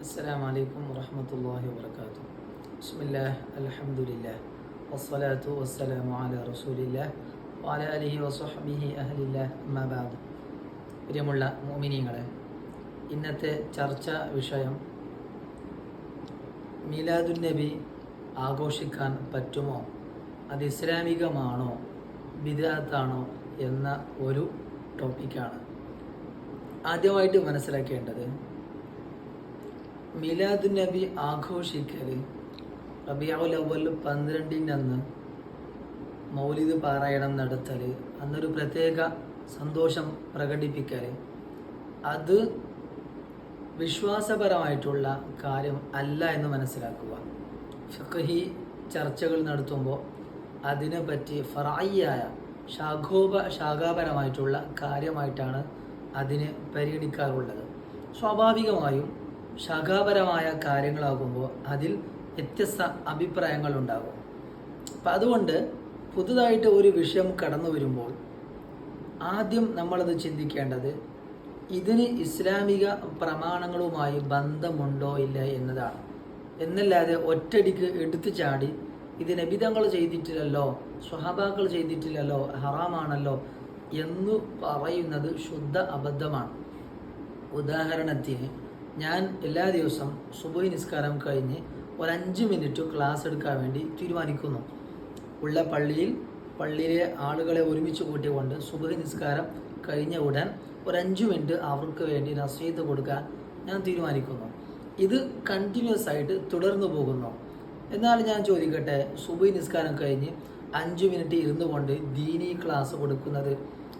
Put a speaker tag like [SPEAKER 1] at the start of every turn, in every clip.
[SPEAKER 1] السلام عليكم ورحمة الله وبركاته بسم الله الحمد لله والصلاة والسلام على رسول الله وعلى آله وصحبه أهل الله ما بعد പ്രിയമുള്ള മോമിനിയങ്ങളെ ഇന്നത്തെ ചർച്ച വിഷയം മീലാദുൻ നബി ആഘോഷിക്കാൻ പറ്റുമോ അത് ഇസ്ലാമികമാണോ ബിദാത്താണോ എന്ന ഒരു ടോപ്പിക്കാണ് ആദ്യമായിട്ട് മനസ്സിലാക്കേണ്ടത് മിലാദുൻ നബി ആഘോഷിക്കൽ റബിയാവുൽ അവൽ അന്ന് മൗലിദ് പാരായണം നടത്തൽ അന്നൊരു പ്രത്യേക സന്തോഷം പ്രകടിപ്പിക്കൽ അത് വിശ്വാസപരമായിട്ടുള്ള കാര്യം അല്ല എന്ന് മനസ്സിലാക്കുക. ഫിഖഹി ചർച്ചകൾ നടത്തുമ്പോൾ അതിനെപ്പറ്റി ഫറായിയായ ശാഖോപ ശാഖാപരമായിട്ടുള്ള കാര്യമായിട്ടാണ് അതിനെ പരിഗണിക്കാറുള്ളത്. സ്വാഭാവികമായും ശാഖാപരമായ കാര്യങ്ങളാകുമ്പോൾ അതിൽ വ്യത്യസ്ത അഭിപ്രായങ്ങൾ ഉണ്ടാകും അപ്പം അതുകൊണ്ട് പുതുതായിട്ട് ഒരു വിഷയം കടന്നു വരുമ്പോൾ ആദ്യം നമ്മളത് ചിന്തിക്കേണ്ടത് ഇതിന് ഇസ്ലാമിക പ്രമാണങ്ങളുമായി ബന്ധമുണ്ടോ ഇല്ല എന്നതാണ്. എന്നല്ലാതെ ഒറ്റടിക്ക് എടുത്തു ചാടി ഇത് നബിതങ്ങൾ ചെയ്തിട്ടില്ലല്ലോ സ്വഹാബാക്കൾ ചെയ്തിട്ടില്ലല്ലോ ഹറാമാണല്ലോ എന്ന് പറയുന്നത് ശുദ്ധ അബദ്ധമാണ്. ഉദാഹരണത്തിന് ഞാൻ എല്ലാ ദിവസവും സുബഹി നിസ്കാരം കഴിഞ്ഞ് ഒരു അഞ്ച് മിനിറ്റ് ക്ലാസ് എടുക്കാൻ വേണ്ടി തീരുമാനിക്കുന്നു. ഉള്ള പള്ളിയിൽ പള്ളിയിലെ ആളുകളെ ഒരുമിച്ച് കൂട്ടിക്കൊണ്ട് സുബഹി നിസ്കാരം കഴിഞ്ഞ ഉടൻ ഒരു അഞ്ച് മിനിറ്റ് അവർക്ക് വേണ്ടി നസീത്ത് കൊടുക്കാൻ ഞാൻ തീരുമാനിക്കുന്നു. ഇത് കണ്ടിന്യൂസ് ആയിട്ട് തുടർന്നു പോകുന്നു. എന്നാൽ ഞാൻ ചോദിക്കട്ടെ സുബൈ നിസ്കാരം കഴിഞ്ഞ് അഞ്ച് മിനിറ്റ് ഇരുന്നു കൊണ്ട് ദീനി ക്ലാസ് കൊടുക്കുന്നത്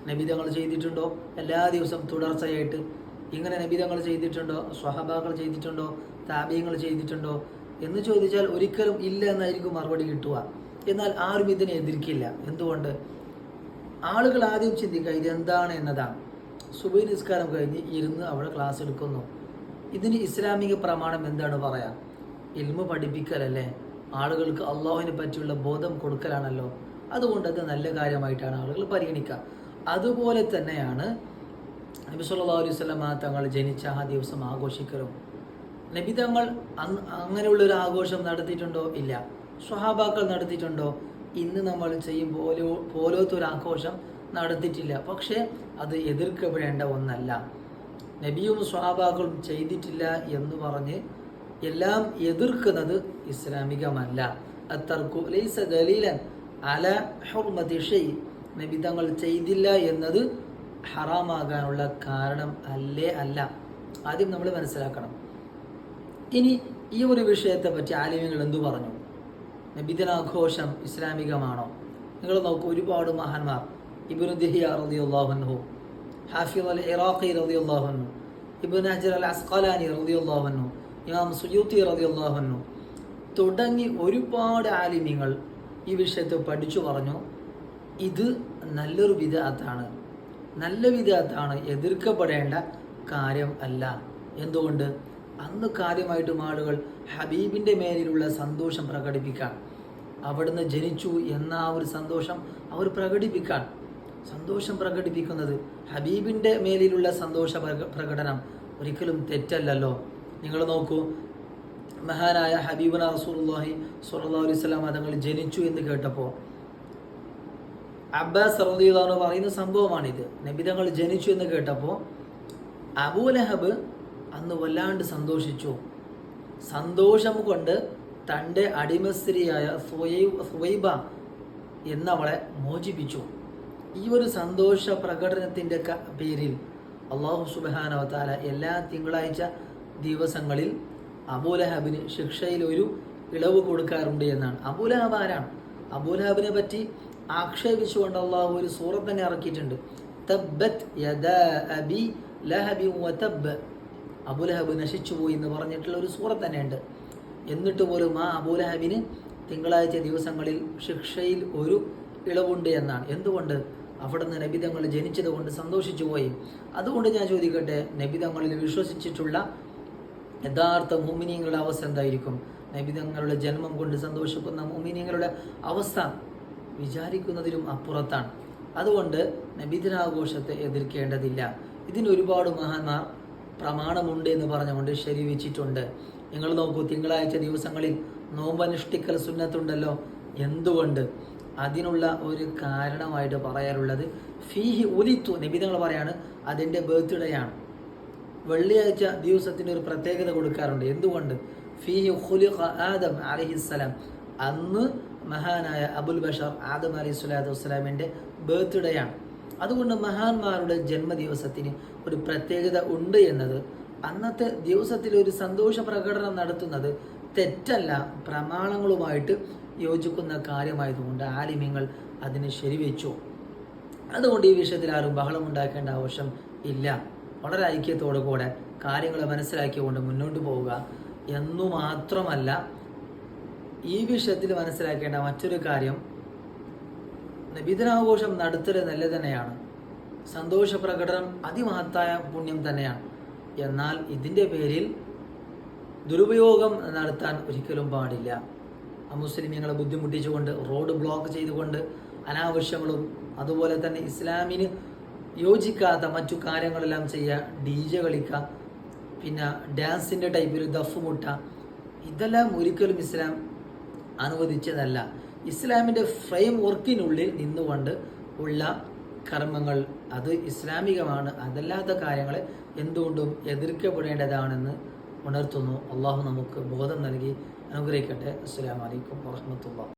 [SPEAKER 1] നബിതങ്ങൾ ചെയ്തിട്ടുണ്ടോ? എല്ലാ ദിവസവും തുടർച്ചയായിട്ട് ഇങ്ങനെ നബിതങ്ങൾ ചെയ്തിട്ടുണ്ടോ? സ്വഹബാകൾ ചെയ്തിട്ടുണ്ടോ? താബിയങ്ങൾ ചെയ്തിട്ടുണ്ടോ? എന്ന് ചോദിച്ചാൽ ഒരിക്കലും ഇല്ല എന്നായിരിക്കും മറുപടി കിട്ടുക. എന്നാൽ ആരും ഇതിനെ എതിർക്കില്ല. എന്തുകൊണ്ട്? ആളുകൾ ആദ്യം ചിന്തിക്കുക ഇതെന്താണ് എന്നതാണ്. സുബൈ നിസ്കാരം കഴിഞ്ഞ് ഇരുന്ന് അവിടെ ക്ലാസ് എടുക്കുന്നു. ഇതിന് ഇസ്ലാമിക പ്രമാണം എന്താണ് പറയാ? ഇൽമ പഠിപ്പിക്കലല്ലേ ആളുകൾക്ക് അള്ളാഹുവിനെ പറ്റിയുള്ള ബോധം കൊടുക്കലാണല്ലോ. അതുകൊണ്ട് അത് നല്ല കാര്യമായിട്ടാണ് ആളുകൾ പരിഗണിക്കുക. അതുപോലെ തന്നെയാണ് നബി അലൈഹി വസല്ലമ തങ്ങൾ ജനിച്ച ആ ദിവസം ആഘോഷിക്കലും. നബി തങ്ങൾ അങ്ങനെയുള്ളൊരു ആഘോഷം നടത്തിയിട്ടുണ്ടോ? ഇല്ല. സ്വഹാബാക്കൾ നടത്തിയിട്ടുണ്ടോ? ഇന്ന് നമ്മൾ ചെയ്യും പോലോ പോലത്തെ ഒരു ആഘോഷം നടത്തിയിട്ടില്ല. പക്ഷേ അത് എതിർക്കപ്പെടേണ്ട ഒന്നല്ല. നബിയും സ്വഹാബാക്കളും ചെയ്തിട്ടില്ല എന്ന് പറഞ്ഞ് എല്ലാം എതിർക്കുന്നത് ഇസ്ലാമികമല്ല. അത്തർക്കു ലൈസ ദലീലൻ അല ഹുർമതി നബി തങ്ങൾ ചെയ്തില്ല എന്നത് ഹറാമാകാനുള്ള കാരണം അല്ലേ അല്ല? ആദ്യം നമ്മൾ മനസ്സിലാക്കണം. ഇനി ഈ ഒരു വിഷയത്തെ പറ്റി ആലിമ്യങ്ങൾ എന്തു പറഞ്ഞു? നബിദിനാഘോഷം ഇസ്ലാമികമാണോ? നിങ്ങൾ നോക്കൂ ഒരുപാട് മഹാന്മാർ. ഇബിനു ദിഹിയ റളിയല്ലാഹു ഹാഫിദ് അൽ ഇറാഖി റളിയല്ലാഹു ഇബ്നു ഹജർ അൽ അസ്ഖലാനി റളിയല്ലാഹു ഇമാം സുയൂത്തി റളിയല്ലാഹു തുടങ്ങി ഒരുപാട് ആലിമ്യങ്ങൾ ഈ വിഷയത്തെ പഠിച്ചു പറഞ്ഞു. ഇത് നല്ലൊരു വിധത്താണ് നല്ല വിധത്താണ് എതിർക്കപ്പെടേണ്ട കാര്യം അല്ല. എന്തുകൊണ്ട്? അന്ന് കാര്യമായിട്ടും ആളുകൾ ഹബീബിന്റെ മേലിലുള്ള സന്തോഷം പ്രകടിപ്പിക്കാൻ അവിടുന്ന് ജനിച്ചു എന്ന ആ ഒരു സന്തോഷം അവർ പ്രകടിപ്പിക്കാൻ. സന്തോഷം പ്രകടിപ്പിക്കുന്നത് ഹബീബിന്റെ മേലിലുള്ള സന്തോഷ പ്രകടനം ഒരിക്കലും തെറ്റല്ലല്ലോ. നിങ്ങൾ നോക്കൂ മഹാനായ ഹബീബന റസൂലുള്ളാഹി സുല്ലാ അലൈഹി വസല്ലം തങ്ങൾ ജനിച്ചു എന്ന് കേട്ടപ്പോൾ അബ്ബാസ് അൻഹു പറയുന്ന സംഭവമാണിത്. നബി തങ്ങൾ ജനിച്ചു എന്ന് കേട്ടപ്പോൾ അബൂലഹബ് അന്ന് വല്ലാണ്ട് സന്തോഷിച്ചു. സന്തോഷം കൊണ്ട് തന്റെ അടിമസ്ത്രീയായ സുവൈ- സുവൈബ എന്നവളെ മോചിപ്പിച്ചു. ഈ ഒരു സന്തോഷ പ്രകടനത്തിന്റെ പേരിൽ അള്ളാഹു സുബാനവത്താല എല്ലാ തിങ്കളാഴ്ച ദിവസങ്ങളിൽ അബൂലഹബിന് ശിക്ഷയിൽ ഒരു ഇളവ് കൊടുക്കാറുണ്ട് എന്നാണ്. അബൂലഹബ് ആരാണ്? അബൂലഹബിനെ പറ്റി ആക്ഷേപിച്ചുകൊണ്ട് അള്ളാഹു ഒരു സൂറത്ത് തന്നെ ഇറക്കിയിട്ടുണ്ട്. തബ്ബത് യദാ അബി ലഹബി വതബ്ബ്. അബുലഹബ് നശിച്ചുപോയി എന്ന് പറഞ്ഞിട്ടുള്ള ഒരു സൂറത്ത് തന്നെയുണ്ട്. എന്നിട്ട് പോലും ആ അബുലഹബിന് തിങ്കളാഴ്ച ദിവസങ്ങളിൽ ശിക്ഷയിൽ ഒരു ഇളവുണ്ട് എന്നാണ്. എന്തുകൊണ്ട്? അവിടുന്ന് നബിതങ്ങൾ ജനിച്ചത് കൊണ്ട് സന്തോഷിച്ചു പോയി. അതുകൊണ്ട് ഞാൻ ചോദിക്കട്ടെ നബിതങ്ങളിൽ വിശ്വസിച്ചിട്ടുള്ള യഥാർത്ഥ മോമിനിയങ്ങളുടെ അവസ്ഥ എന്തായിരിക്കും? നബിതങ്ങളുടെ ജന്മം കൊണ്ട് സന്തോഷിക്കുന്ന മോമിനിയങ്ങളുടെ അവസ്ഥ വിചാരിക്കുന്നതിലും അപ്പുറത്താണ്. അതുകൊണ്ട് നബിദിനാഘോഷത്തെ എതിർക്കേണ്ടതില്ല. ഇതിന് ഒരുപാട് മഹാന്മാർ പ്രമാണമുണ്ട് എന്ന് പറഞ്ഞുകൊണ്ട് ശരി വെച്ചിട്ടുണ്ട് നിങ്ങൾ നോക്കൂ തിങ്കളാഴ്ച ദിവസങ്ങളിൽ നോമ്പനുഷ്ഠിക്കൽ സുന്നത്തുണ്ടല്ലോ. എന്തുകൊണ്ട്? അതിനുള്ള ഒരു കാരണമായിട്ട് പറയാറുള്ളത് ഫീഹി ഉലിത്തു നിബിധങ്ങൾ പറയാണ് അതിന്റെ ബർത്ത്ഡേ ആണ്. വെള്ളിയാഴ്ച ദിവസത്തിന് ഒരു പ്രത്യേകത കൊടുക്കാറുണ്ട്. എന്തുകൊണ്ട്? ഫീഹി ഹുലിഖ ആദം അലഹിസ്സലാം. അന്ന് മഹാനായ അബുൽ ബഷർ ആദം അലി സ്വലാത്തു വസ്സലാമിന്റെ ബർത്ത്ഡേ ആണ്. അതുകൊണ്ട് മഹാന്മാരുടെ ജന്മദിവസത്തിന് ഒരു പ്രത്യേകത ഉണ്ട് എന്നത് അന്നത്തെ ദിവസത്തിൽ ഒരു സന്തോഷ പ്രകടനം നടത്തുന്നത് തെറ്റല്ല പ്രമാണങ്ങളുമായിട്ട് യോജിക്കുന്ന കാര്യമായതുകൊണ്ട് ആലിമ്യങ്ങൾ അതിന് ശരിവെച്ചു. അതുകൊണ്ട് ഈ വിഷയത്തിൽ ആരും ബഹളം ഉണ്ടാക്കേണ്ട ആവശ്യം ഇല്ല. വളരെ ഐക്യത്തോടു കൂടെ കാര്യങ്ങൾ മനസ്സിലാക്കിക്കൊണ്ട് മുന്നോട്ട് പോവുക എന്നു മാത്രമല്ല ഈ വിഷയത്തിൽ മനസ്സിലാക്കേണ്ട മറ്റൊരു കാര്യം നബിദിനാഘോഷം നടത്തൽ നല്ല തന്നെയാണ്. സന്തോഷ പ്രകടനം അതിമഹത്തായ പുണ്യം തന്നെയാണ്. എന്നാൽ ഇതിന്റെ പേരിൽ ദുരുപയോഗം നടത്താൻ ഒരിക്കലും പാടില്ല. അമുസ്ലിമീങ്ങളെ ബുദ്ധിമുട്ടിച്ചുകൊണ്ട് റോഡ് ബ്ലോക്ക് ചെയ്തുകൊണ്ട് അനാവശ്യങ്ങളും അതുപോലെ തന്നെ ഇസ്ലാമിന് യോജിക്കാത്ത മറ്റു കാര്യങ്ങളെല്ലാം ചെയ്യുക ഡി ജെ കളിക്കുക പിന്നെ ഡാൻസിന്റെ ടൈപ്പിൽ ദഫ് മുട്ട ഇതെല്ലാം ഒരിക്കലും ഇസ്ലാം അനുവദിച്ചതല്ല. ഇസ്ലാമിന്റെ ഫ്രെയിം വർക്കിനുള്ളിൽ നിന്നുകൊണ്ട് ഉള്ള കർമ്മങ്ങൾ അത് ഇസ്ലാമികമാണ് അതല്ലാത്ത കാര്യങ്ങളെ എന്തുകൊണ്ടും എതിർക്കപ്പെടേണ്ടതാണെന്ന് ഉണർത്തുന്നു. അള്ളാഹു നമുക്ക് ബോധം നൽകി അനുഗ്രഹിക്കട്ടെ. അസ്സാം വലൈക്കും വാഹമത്തുള്ള